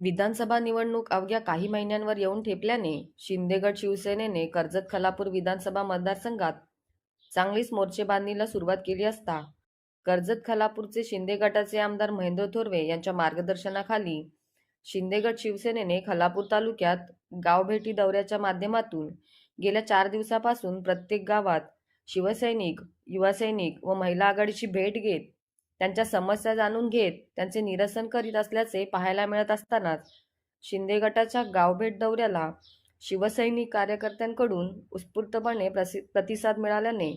विधानसभा निवडणूक अवघ्या काही महिन्यांवर येऊन ठेपल्याने शिंदेगड शिवसेनेने कर्जत खलापूर विधानसभा मतदारसंघात चांगलीच मोर्चेबांधणीला सुरुवात केली असता कर्जत खलापूरचे शिंदे गटाचे आमदार महेंद्र थोरवे यांच्या मार्गदर्शनाखाली शिंदेगड शिवसेनेने खलापूर तालुक्यात गावभेटी दौऱ्याच्या माध्यमातून गेल्या चार दिवसापासून प्रत्येक गावात शिवसैनिक युवासैनिक व महिला आघाडीची भेट घेत त्यांच्या समस्या जाणून घेत त्यांचे निरसन करीत असल्याचे पाहायला मिळत असतानाच शिंदे गटाच्या गावभेट दौऱ्याला शिवसैनिक कार्यकर्त्यांकडून उत्स्फूर्तपणे प्रसि प्रतिसाद मिळाल्याने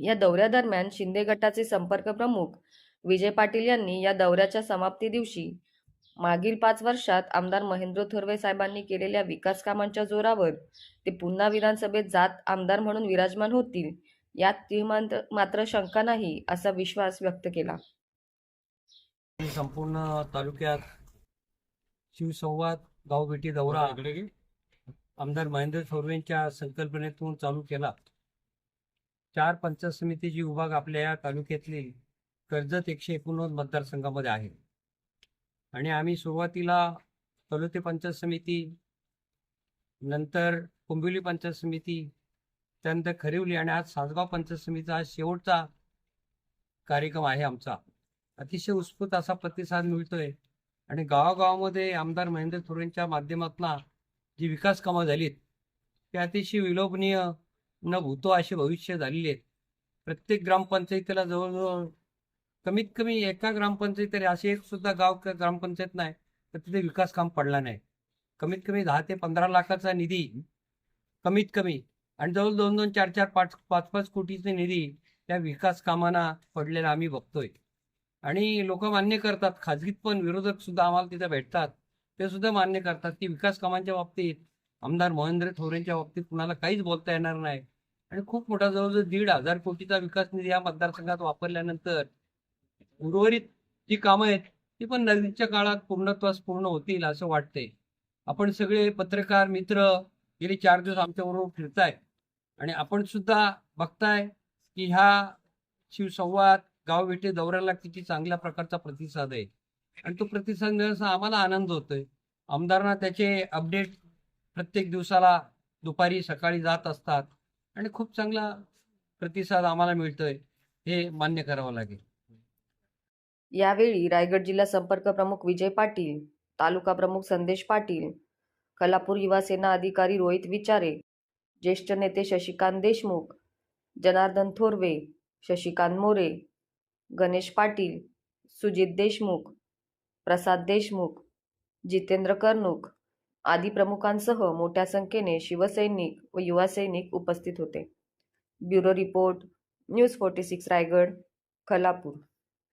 या दौऱ्यादरम्यान शिंदे गटाचे संपर्क प्रमुख विजय पाटील यांनी या दौऱ्याच्या समाप्ती दिवशी मागील पाच वर्षात आमदार महेंद्र थोरवे साहेबांनी केलेल्या विकास कामांच्या जोरावर ते पुन्हा विधानसभेत जात आमदार म्हणून विराजमान होतील यात तीळमात्र मात्र शंका नाही असा विश्वास व्यक्त केला. संपूर्ण तालुक्यात शिवसंवाद गावभेटी दौरा आमदार महेंद्र थोरवेंच्या संकल्पनेतून चालू केला. चार पंचायत समितीची विभाग आपल्या या तालुक्यातली कर्जत एकशे एकोणनव्वद मतदारसंघामध्ये आहे. आणि आम्ही सुरुवातीला तलोते पंचायत समिती नंतर कुंभिवली पंचायत समिती त्यानंतर खरिवली आणि आज सासगाव पंचायत समितीचा हा शेवटचा कार्यक्रम आहे आमचा. अतिशय उत्स्फूर्त असा प्रतिसाद मिळतोय आणि गावागावामध्ये आमदार महेंद्र थोरेंच्या माध्यमातून जी विकास कामं झालीत ते अतिशय विलोभनीय न भूतो असे भविष्य झालेले आहेत. प्रत्येक ग्रामपंचायतीला जवळजवळ कमीत कमी एका ग्रामपंचायत तरी असे एक सुद्धा गाव ग्रामपंचायत नाही तर तिथे विकास काम पडला नाही. कमीत कमी दहा ते पंधरा लाखाचा निधी कमीत कमी आणि जवळ दोन दोन चार चार पाच पाच पाच कोटीचा निधी त्या विकास कामांना पडलेला आम्ही बघतोय. आणि लोक मान्य करतात खाजगीत पण विरोधक सुद्धा आम्हाला तिथे भेटतात ते सुद्धा मान्य करतात की विकास कामांच्या बाबतीत आमदार महेंद्र थोरेंच्या बाबतीत कुणाला काहीच बोलता येणार नाही. आणि खूप मोठा जवळजवळ दीड हजार कोटीचा विकास निधी या मतदारसंघात वापरल्यानंतर उर्वरित जी कामं आहेत ती पण नदीच्या काळात पूर्णत्वास पूर्ण होतील असं वाटतंय. आपण सगळे पत्रकार मित्र गेले चार दिवस आमच्याबरोबर फिरताय आणि आपण सुद्धा बघताय की ह्या शिवसंवाद गावभेटे दौऱ्याला किती चांगल्या प्रकारचा प्रतिसाद आहे. आणि तो प्रतिसाद मिळण्याचा आम्हाला आनंद होतोय. आमदारांना त्याचे अपडेट प्रत्येक दिवसाला दुपारी सकाळी जात असतात आणि खूप चांगला प्रतिसाद आम्हाला मिळतोय हे मान्य करावं लागेल. यावेळी रायगड जिल्हा संपर्क प्रमुख विजय पाटील तालुका प्रमुख संदेश पाटील कलापूर युवा सेना अधिकारी रोहित विचारे ज्येष्ठ नेते शशिकांत देशमुख जनार्दन थोरवे शशिकांत मोरे गणेश पाटील सुजित देशमुख प्रसाद देशमुख जितेंद्र कर्णुक आदी प्रमुखांसह मोठ्या संख्येने शिवसैनिक व युवा सैनिक उपस्थित होते. Bureau report news forty six Raigad Khalapur